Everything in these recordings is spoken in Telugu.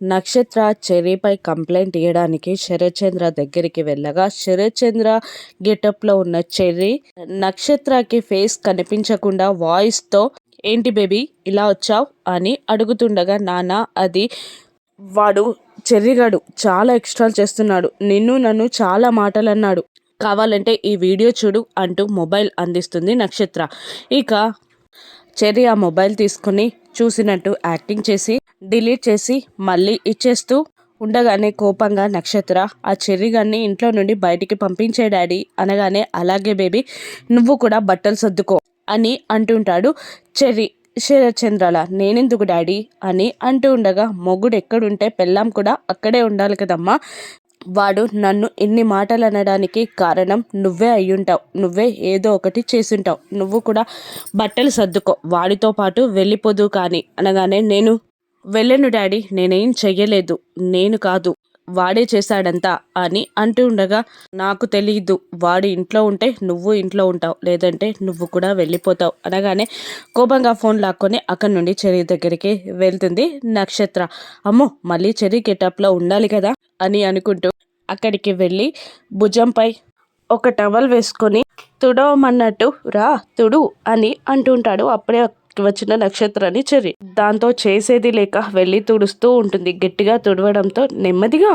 నక్షత్ర చెర్రీపై కంప్లైంట్ ఇవ్వడానికి శరత్చంద్ర దగ్గరికి వెళ్ళగా శరత్చంద్ర గెటప్లో ఉన్న చెర్రీ నక్షత్రకి ఫేస్ కనిపించకుండా వాయిస్తో ఏంటి బేబీ ఇలా వచ్చావు? అని అడుగుతుండగా నాన్న అది వాడు చెర్రిగాడు చాలా ఎక్స్ట్రాలు చేస్తున్నాడు నిన్ను నన్ను చాలా మాటలు అన్నాడు కావాలంటే ఈ వీడియో చూడు అంటూ మొబైల్ అందిస్తుంది నక్షత్ర. ఇక చెర్రి ఆ మొబైల్ తీసుకుని చూసినట్టు యాక్టింగ్ చేసి డిలీట్ చేసి మళ్ళీ ఇచ్చేస్తూ ఉండగానే కోపంగా నక్షత్ర ఆ చెర్రిగాన్ని ఇంట్లో నుండి బయటికి పంపించే డాడీ అనగానే అలాగే బేబీ నువ్వు కూడా బట్టలు సర్దుకో అని అంటుంటాడు చెర్రి శరచంద్రాల నేనెందుకు డాడీ? అని అంటూ ఉండగా మొగుడు ఎక్కడుంటే పెళ్ళాం కూడా అక్కడే ఉండాలి కదమ్మా. వాడు నన్ను ఇన్ని మాటలు అనడానికి కారణం నువ్వే అయ్యుంటావు. నువ్వే ఏదో ఒకటి చేసుంటావు. నువ్వు కూడా బట్టలు సర్దుకో. వాడితో పాటు వెళ్ళిపోదు కానీ అనగానే నేను వెళ్ళను డాడీ. నేనేం చెయ్యలేదు. నేను కాదు. వాడే చేశాడంతా అని అంటూ ఉండగా నాకు తెలియదు వాడు ఇంట్లో ఉంటే నువ్వు ఇంట్లో ఉంటావు. లేదంటే నువ్వు కూడా వెళ్ళిపోతావు అనగానే కోపంగా ఫోన్ లాక్కొని అక్కడి నుండి చెరి దగ్గరికి వెళ్తుంది నక్షత్ర. అమ్మో మళ్ళీ చెరి గెటప్లో ఉండాలి కదా అని అనుకుంటూ అక్కడికి వెళ్ళి భుజంపై ఒక టవల్ వేసుకొని తుడవమన్నట్టు రా తుడు అని అంటుంటాడు అప్పుడే వచ్చిన నక్షత్రాన్ని చెరి దాంతో చేసేది లేక వెళ్ళి తుడుస్తూ ఉంటుంది. గట్టిగా తుడవడంతో నెమ్మదిగా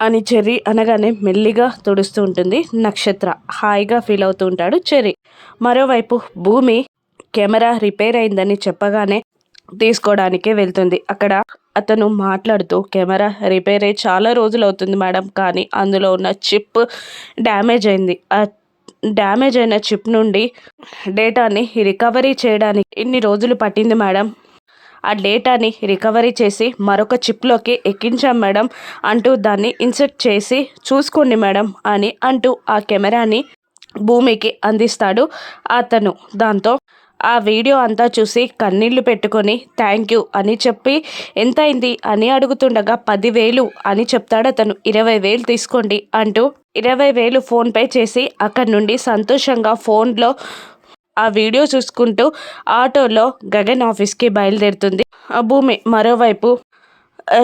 అని చెర్రీ అనగానే మెల్లిగా తుడుస్తూ ఉంటుంది నక్షత్ర. హాయిగా ఫీల్ అవుతూ ఉంటాడు చెర్రీ. మరోవైపు భూమి కెమెరా రిపేర్ అయిందని చెప్పగానే తీసుకోవడానికే వెళ్తుంది. అక్కడ అతను మాట్లాడుతూ కెమెరా రిపేర్ అయ్యి చాలా రోజులు అవుతుంది మేడం కానీ అందులో ఉన్న చిప్ డ్యామేజ్ అయింది. ఆ డ్యామేజ్ అయిన చిప్ నుండి డేటాని రికవరీ చేయడానికి ఇన్ని రోజులు పట్టింది మేడం. ఆ డేటాని రికవరీ చేసి మరొక చిప్లోకి ఎక్కించాం మేడం అంటూ దాన్ని ఇన్సర్ట్ చేసి చూసుకోండి మేడం అని అంటూ ఆ కెమెరాని భూమికి అందిస్తాడు అతను. దాంతో ఆ వీడియో అంతా చూసి కన్నీళ్ళు పెట్టుకొని థ్యాంక్ యూ అని చెప్పి ఎంత అయింది అని అడుగుతుండగా పదివేలు అని చెప్తాడు అతను. ఇరవై వేలు తీసుకోండి అంటూ ఇరవై వేలు ఫోన్పే చేసి అక్కడి నుండి సంతోషంగా ఫోన్లో ఆ వీడియో చూసుకుంటూ ఆటోలో గగన్ ఆఫీస్కి బయలుదేరుతుంది. ఆ భూమి మరోవైపు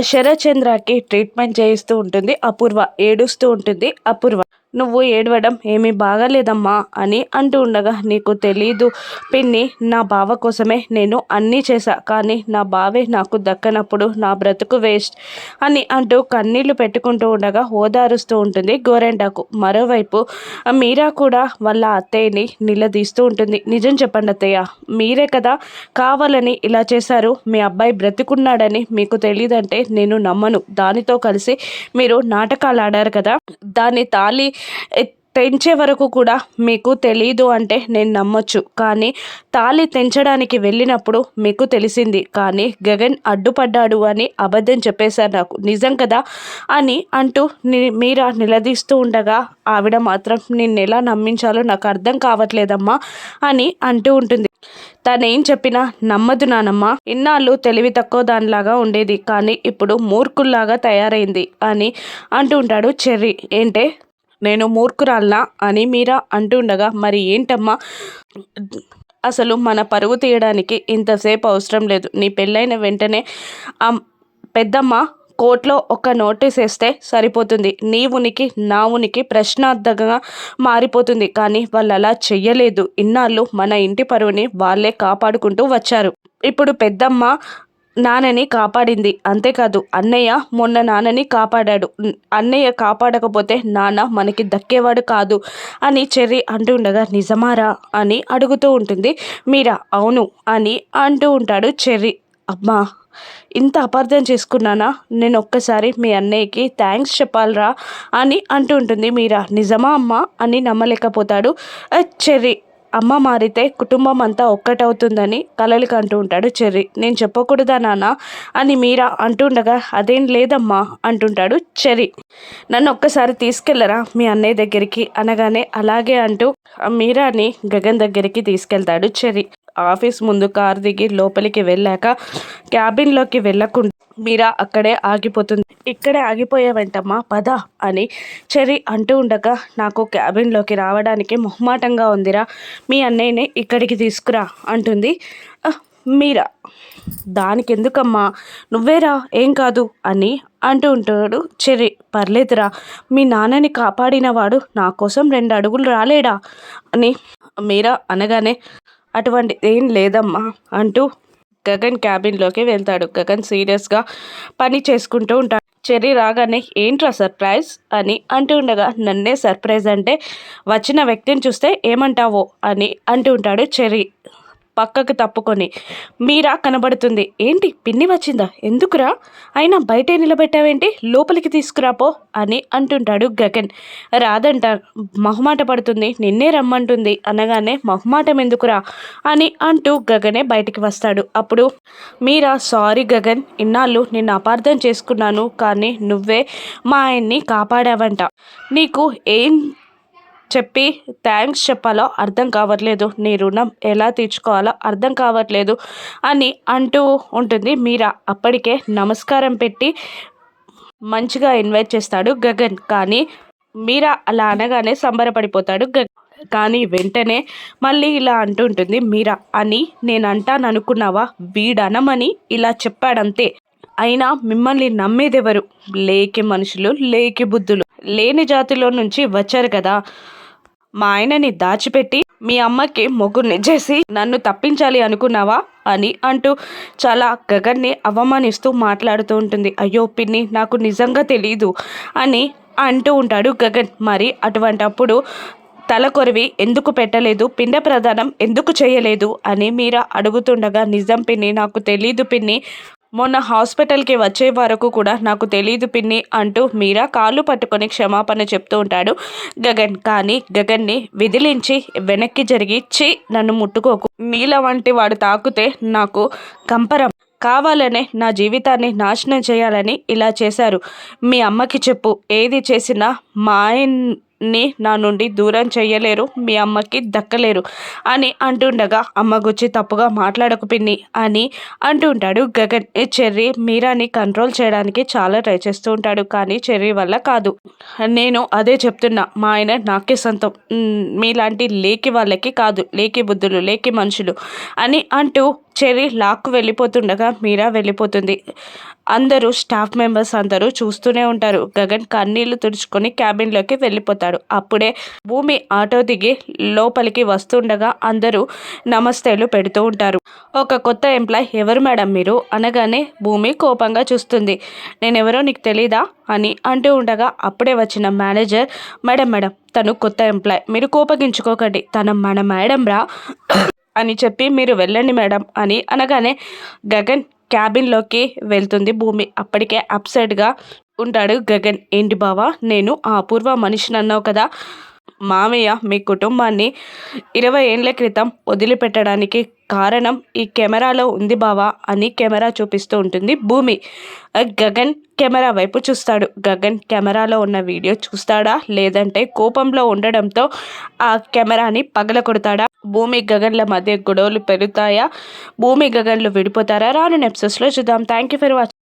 శరచంద్రకి ట్రీట్మెంట్ చేయిస్తూ ఉంటుంది. అపూర్వ ఏడుస్తూ ఉంటుంది. అపూర్వ నువ్వు ఏడవడం ఏమీ బాగాలేదమ్మా అని అంటూ ఉండగా నీకు తెలీదు పిన్ని నా బావ కోసమే నేను అన్నీ చేశా కానీ నా బావే నాకు దక్కనప్పుడు నా బ్రతుకు వేస్ట్ అని అంటూ కన్నీళ్ళు పెట్టుకుంటూ ఉండగా ఓదారుస్తూ ఉంటుంది గోరెండాకు. మరోవైపు మీరా కూడా వాళ్ళ అత్తయ్యని నిలదీస్తూ ఉంటుంది. నిజం చెప్పండి అత్తయ్య మీరే కదా కావాలని ఇలా చేశారు. మీ అబ్బాయి బ్రతికున్నాడని మీకు తెలియదంటే నేను నమ్మను. దానితో కలిసి మీరు నాటకాలు ఆడారు కదా. దాని తాళి తెంచే వరకు కూడా మీకు తెలీదు అంటే నేను నమ్మొచ్చు. కానీ తాళి తెంచడానికి వెళ్ళినప్పుడు మీకు తెలిసింది. కానీ గగన్ అడ్డుపడ్డాడు అని అబద్ధం చెప్పేశారు నాకు. నిజం కదా? అని అంటూ మీరా నిలదీస్తూ ఉండగా ఆవిడ మాత్రం నిన్ను ఎలా నమ్మించాలో నాకు అర్థం కావట్లేదమ్మా అని అంటూ ఉంటుంది. తనేం చెప్పినా నమ్మదు నానమ్మ. ఇన్నాళ్ళు తెలివి తక్కువ దానిలాగా ఉండేది. కానీ ఇప్పుడు మూర్ఖుల్లాగా తయారైంది అని అంటూ ఉంటాడు చెర్రీ. ఏంటే? నేను మూర్ఖురాల్నా అని మీరా అంటుండగా మరి ఏంటమ్మా? అసలు మన పరువు తీయడానికి ఇంతసేపు అవసరం లేదు. నీ పెళ్ళైన వెంటనే పెద్దమ్మ కోర్టులో ఒక నోటీస్ వేస్తే సరిపోతుంది. నీ ఉనికి నా ఉనికి ప్రశ్నార్థకంగా మారిపోతుంది. కానీ వాళ్ళు అలా చెయ్యలేదు. ఇన్నాళ్ళు మన ఇంటి పరువుని వాళ్ళే కాపాడుకుంటూ వచ్చారు. ఇప్పుడు పెద్దమ్మ నాన్నని కాపాడింది. అంతేకాదు అన్నయ్య మొన్న నాన్నని కాపాడాడు. అన్నయ్య కాపాడకపోతే నాన్న మనకి దక్కేవాడు కాదు అని చెర్రి అంటూ ఉండగా నిజమారా? అని అడుగుతూ ఉంటుంది. మీరా? అవును అని అంటూ ఉంటాడు చెర్రి. అమ్మా ఇంత అపార్థం చేసుకున్నానా? నేను ఒక్కసారి మీ అన్నయ్యకి థ్యాంక్స్ చెప్పాలరా? అని అంటూ ఉంటుంది. మీరా? నిజమా అమ్మ? అని నమ్మలేకపోతాడు చెర్రి. అమ్మ మారితే కుటుంబం అంతా ఒక్కటవుతుందని కలలికి అంటూ ఉంటాడు చెర్రి. నేను చెప్పకూడదా నాన్న? అని మీరా అంటుండగా అదేం లేదమ్మా అంటుంటాడు చెర్రి. నన్ను ఒక్కసారి తీసుకెళ్ళరా? మీ అన్నయ్య దగ్గరికి అనగానే అలాగే అంటూ మీరాని గగన్ దగ్గరికి తీసుకెళ్తాడు చెర్రి. ఆఫీస్ ముందు కారు దిగి లోపలికి వెళ్ళాక క్యాబిన్లోకి వెళ్ళకుండా మీరా అక్కడే ఆగిపోతుంది. ఇక్కడే ఆగిపోయావంటమ్మా పద అని చెరి అంటూ ఉండగా నాకు క్యాబిన్లోకి రావడానికి మొహమాటంగా ఉందిరా. మీ అన్నయ్యని ఇక్కడికి తీసుకురా అంటుంది. మీరా? దానికి ఎందుకమ్మా నువ్వేరా? ఏం కాదు అని అంటూ ఉంటాడు చెర్రి. పర్లేదురా మీ నాన్నని కాపాడినవాడు నా కోసం రెండు అడుగులు రాలేడా అని మీరా అనగానే అటువంటి ఏం లేదమ్మా అంటూ గగన్ క్యాబిన్లోకి వెళ్తాడు. గగన్ సీరియస్గా పని చేసుకుంటూ ఉంటాడు. చెర్రీ రాగానే ఏంట్రా సర్ప్రైజ్ అని అంటూ ఉండగా నన్నే సర్ప్రైజ్ అంటే వచ్చిన వ్యక్తిని చూస్తే ఏమంటావో? అని అంటూ ఉంటాడు చెర్రీ. పక్కకు తప్పుకొని. మీరా కనబడుతుంది. ఏంటి? పిన్ని వచ్చిందా? ఎందుకురా? అయినా బయటే నిలబెట్టావేంటి? లోపలికి తీసుకురాపో అని అంటుంటాడు గగన్. రాదంట మొహమాట పడుతుంది. నిన్నే రమ్మంటుంది. అనగానే మొహమాటం ఎందుకురా? అని అంటూ గగనే బయటికి వస్తాడు. అప్పుడు మీరా సారీ గగన్ ఇన్నాళ్ళు నిన్ను అపార్థం చేసుకున్నాను కానీ నువ్వే మా ఆయన్ని కాపాడావంట. నీకు ఏం చెప్పి థ్యాంక్స్ చెప్పాలో అర్థం కావట్లేదు. నీ రుణం ఎలా తీర్చుకోవాలో అర్థం కావట్లేదు అని అంటూ ఉంటుంది మీరా. అప్పటికే నమస్కారం పెట్టి మంచిగా ఇన్వైట్ చేస్తాడు గగన్. కానీ మీరా అలా అనగానే సంబరపడిపోతాడు గగన్. కానీ వెంటనే మళ్ళీ ఇలా అంటుంటుంది మీరా అని నేను అంటాను అనుకున్నావా వీడనమని ఇలా చెప్పాడంతే. అయినా మిమ్మల్ని నమ్మేదెవరు? లేకి మనుషులు లేకి బుద్ధులు. లేని జాతిలో నుంచి వచ్చారు కదా. మా ఆయనని దాచిపెట్టి మీ అమ్మకి మొగ్గుని చేసి నన్ను తప్పించాలి అనుకున్నావా అని అంటూ చాలా గగన్ని అవమానిస్తూ మాట్లాడుతూ ఉంటుంది. అయ్యో పిన్ని నాకు నిజంగా తెలీదు అని అంటూ ఉంటాడు గగన్. మరి అటువంటప్పుడు తలకొరివి ఎందుకు పెట్టలేదు? పిండ ప్రదానం ఎందుకు చేయలేదు? అని మీరా అడుగుతుండగా నిజం పిన్ని నాకు తెలీదు పిన్ని మొన్న హాస్పిటల్కి వచ్చే వరకు కూడా నాకు తెలియదు పిన్ని అంటూ మీరా కాళ్ళు పట్టుకొని క్షమాపణ చెప్తూ ఉంటాడు. గగన్ కానీ గగన్ని విదిలించి వెనక్కి జరిగి చే నన్ను ముట్టుకోకు. నీల వంటి వాడు తాకుతే నాకు కంపరం. కావాలనే నా జీవితాన్ని నాశనం చేయాలని ఇలా చేశారు. మీ అమ్మకి చెప్పు. ఏది చేసినా మా ని నా నుండి దూరం చేయలేరు మీ అమ్మకి దక్కలేరు అని అంటుండగా అమ్మ గుచ్చి తప్పుగా మాట్లాడకు పిన్ని అని అంటుంటాడు గగన్. చెర్రీ మీరాని కంట్రోల్ చేయడానికి చాలా ట్రై చేస్తూ ఉంటాడు కానీ చెర్రీ వల్ల కాదు. నేను అదే చెప్తున్నా మా ఆయన నాకే సొంతం. మీలాంటి లేకి వాళ్ళకి కాదు లేకి బుద్ధులు లేకి మనుషులు అని అంటూ చెర్రీ లాక్కు వెళ్ళిపోతుండగా మీరా వెళ్ళిపోతుంది. అందరూ స్టాఫ్ మెంబర్స్ అందరూ చూస్తూనే ఉంటారు. గగన్ కన్నీళ్ళు తుడుచుకొని క్యాబిన్లోకి వెళ్ళిపోతాడు. అప్పుడే భూమి ఆటో దిగి లోపలికి వస్తుండగా అందరూ నమస్తేలు పెడుతూ ఉంటారు. ఒక కొత్త ఎంప్లాయ్ ఎవరు మేడం మీరు? అనగానే భూమి కోపంగా చూస్తుంది. నేనెవరో నీకు తెలీదా? అని అంటూ ఉండగా అప్పుడే వచ్చిన మేనేజర్ మేడం మేడం తను కొత్త ఎంప్లాయ్. మీరు కోపగించుకోకండి. తన మన మేడం రా అని చెప్పి మీరు వెళ్ళండి మేడం అని అనగానే గగన్ క్యాబిన్లోకి వెళ్తుంది. భూమి అప్పటికే అప్సెట్గా ఉంటాడు. గగన్ ఏంటి బావా? నేను ఆ అపూర్వ మనిషిని అన్నావు కదా. మామయ్య మీ కుటుంబాన్ని ఇరవై ఏళ్ళ క్రితం వదిలిపెట్టడానికి కారణం ఈ కెమెరాలో ఉంది బావా అని కెమెరా చూపిస్తూ ఉంటుంది. భూమి గగన్ కెమెరా వైపు చూస్తాడు. గగన్ కెమెరాలో ఉన్న వీడియో చూస్తాడా? లేదంటే కోపంలో ఉండడంతో ఆ కెమెరాని పగల కొడతాడా భూమి గగన్ల మధ్య గొడవలు పెరుగుతాయా? భూమి గగన్లు విడిపోతారా? రాను నెప్సెస్లో చూద్దాం. Thank you for watching